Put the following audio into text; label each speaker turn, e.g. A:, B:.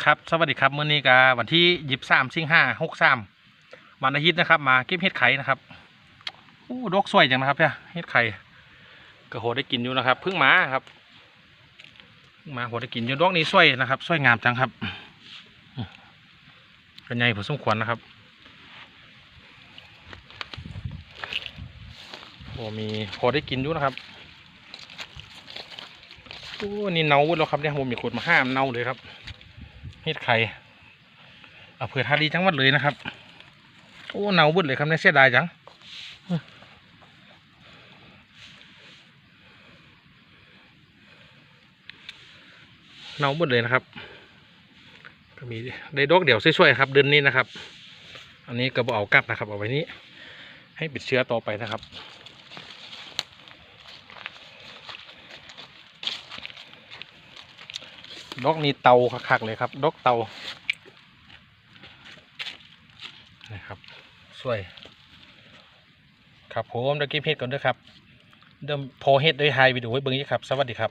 A: ครับสวัสดีครับเมื้อนี้ก็วันที่ยี่สิบสามสิงหาหกสามวันอาทิตย์นะครับ มาเก็บเห็ดไข่นะครับโอ้ดอกสวยจังนะครับเนี่ยเห็ดไข่ก็โหได้กินอยู่นะครับเพิ่งมาครับมาโหได้กินอยู่ดอกนี้สวยนะครับสวยงามจังครับอืมเป็นไงผมสมควรนะครับโอ้มีพอได้กินอยู่นะครับโอ้นี่เน่าหมดแล้วครับเนี่ยผมมีขวดมาห้ามเน่าเลยครับ เฮ็ดไข่อำเภอทารีจังหวัดเลยนะครับ โอ้เนาบึดเลยครับเนี่ยเสียดายจังเนาบึดเลยนะครับ ก็มีได้ดอกเดี่ยวสวยๆครับเดือนนี้นะครับ อันนี้กระบอกเอากลับนะครับเอาไว้นี้ ให้ปิดเชื้อต่อไปนะครับ ดอกนี้เตาคักๆเลยครับ ดอกเตานะครับสวย ครับผมเดี๋ยวกิฟเพชรก่อนด้วยครับ เดิมพอเฮ็ดด้วยไฮวิดีโอไว้เบิ้งยี่ครับ สวัสดีครับ